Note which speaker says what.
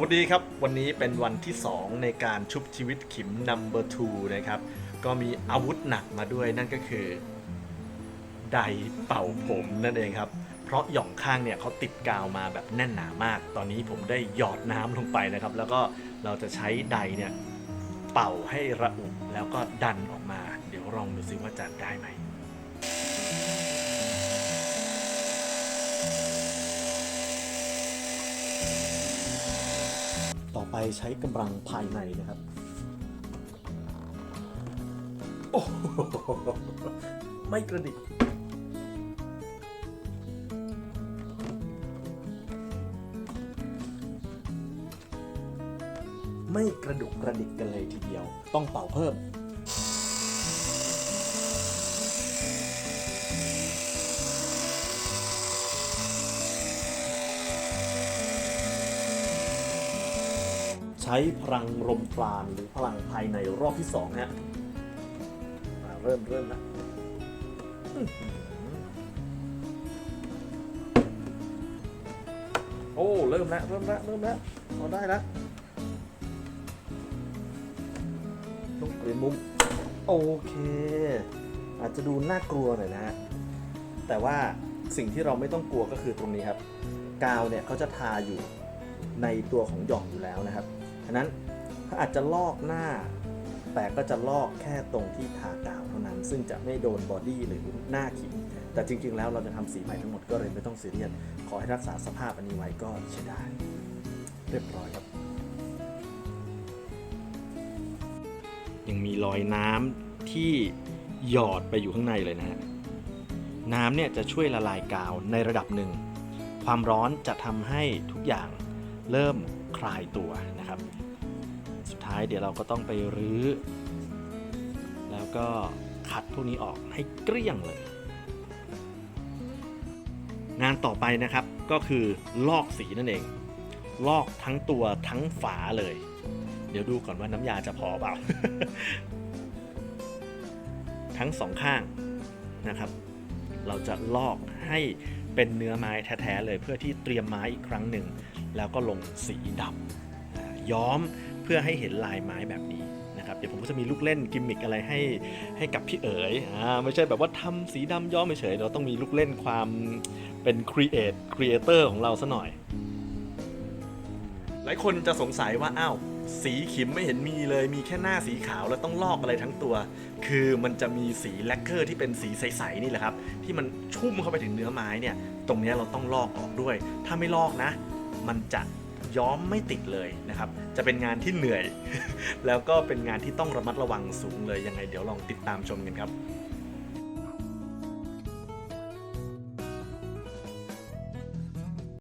Speaker 1: วัสดีครับ วันนี้เป็นวันที่ 2 ในการชุบชีวิตขิม number two นะครับ ก็มีอาวุธหนักมาด้วยนั่นก็คือ ไดเป่าผมนั่นเองครับ เพราะหย่องข้างเนี่ยเขาติดกาวมาแบบแน่นหนามาก ตอนนี้ผมได้หยอดน้ำลงไปนะครับ แล้วก็เราจะใช้ไดเนี่ยเป่าให้ระอุแล้วก็ดันออกมา เดี๋ยวลองดูซิว่าจะได้ไหม ไปใช้กำลังภายในนะครับ โอ้โหไม่กระดิกไม่กระดุกกระดิกกันเลยทีเดียว ต้องเป่าเพิ่ม ใช้พลังลมปราณหรือพลังภายในรอบที่สองฮะมาเริ่มเริ่มแล้วอื้อหือโอ้เริ่มแล้วเริ่มแล้วเริ่มแล้วพอได้แล้วต้องเปลี่ยนมุมโอเค อาจจะดูน่ากลัวหน่อยนะฮะแต่ว่าสิ่งที่เราไม่ต้องกลัวก็คือตรงนี้ครับ กาวเนี่ยเขาจะทาอยู่ในตัวของหย่องอยู่แล้วนะครับ ฉะนั้นเขาอาจจะลอกหน้า แต่ก็จะลอกแค่ตรงที่ทากาวเท่านั้น ซึ่งจะไม่โดนบอดี้หรือหน้าขิงแต่จริง ๆ แล้วเราจะทำสีใหม่ทั้งหมดก็เลยไม่ต้องซีเรียสขอให้รักษาสภาพอันนี้ไว้ก็ใช้ได้เรียบร้อยครับ ยังมีรอยน้ำที่หยอดไปอยู่ข้างในเลยนะฮะน้ำเนี่ยจะช่วยละลายกาวในระดับหนึ่ง ความร้อนจะทำให้ทุกอย่างเริ่ม คลายตัวนะครับ สุดท้ายเดี๋ยวเราก็ต้องไปรื้อ แล้วก็คัดพวกนี้ออกให้เกลี้ยงเลย งานต่อไปนะครับก็คือลอกสีนั่นเอง ลอกทั้งตัวทั้งฝาเลย เดี๋ยวดูก่อนว่าน้ำยาจะพอเปล่า ทั้งสองข้างนะครับ เราจะลอกให้เป็นเนื้อไม้แท้ ๆ เลยเพื่อที่เตรียมไม้อีกครั้งหนึ่ง แล้วก็ลงสีดำย้อมเพื่อให้เห็นลายไม้แบบนี้นะครับเดี๋ยวผมก็จะมีลูกเล่นกิมมิกอะไรให้ให้กับพี่เอ๋ยอ่าไม่ใช่แบบว่าทำสีดำย้อมเฉยเราต้องมีลูกเล่นความเป็นครีเอทครีเอเตอร์ของเราซะหน่อย หลายคนจะสงสัยว่าอ้าวสีขิมไม่เห็นมีเลยมีแค่หน้าสีขาวแล้วต้องลอกอะไรทั้งตัว คือมันจะมีสีแลกเกอร์ที่เป็นสีใสๆนี่แหละครับ ที่มันชุ่มเข้าไปถึงเนื้อไม้เนี่ย ตรงนี้เราต้องลอกออกด้วย ถ้าไม่ลอกนะ มันจะย้อมไม่ติดเลยนะครับ จะเป็นงานที่เหนื่อย แล้วก็เป็นงานที่ต้องระมัดระวังสูงเลยยังไงเดี๋ยวลองติดตามชมกันครับ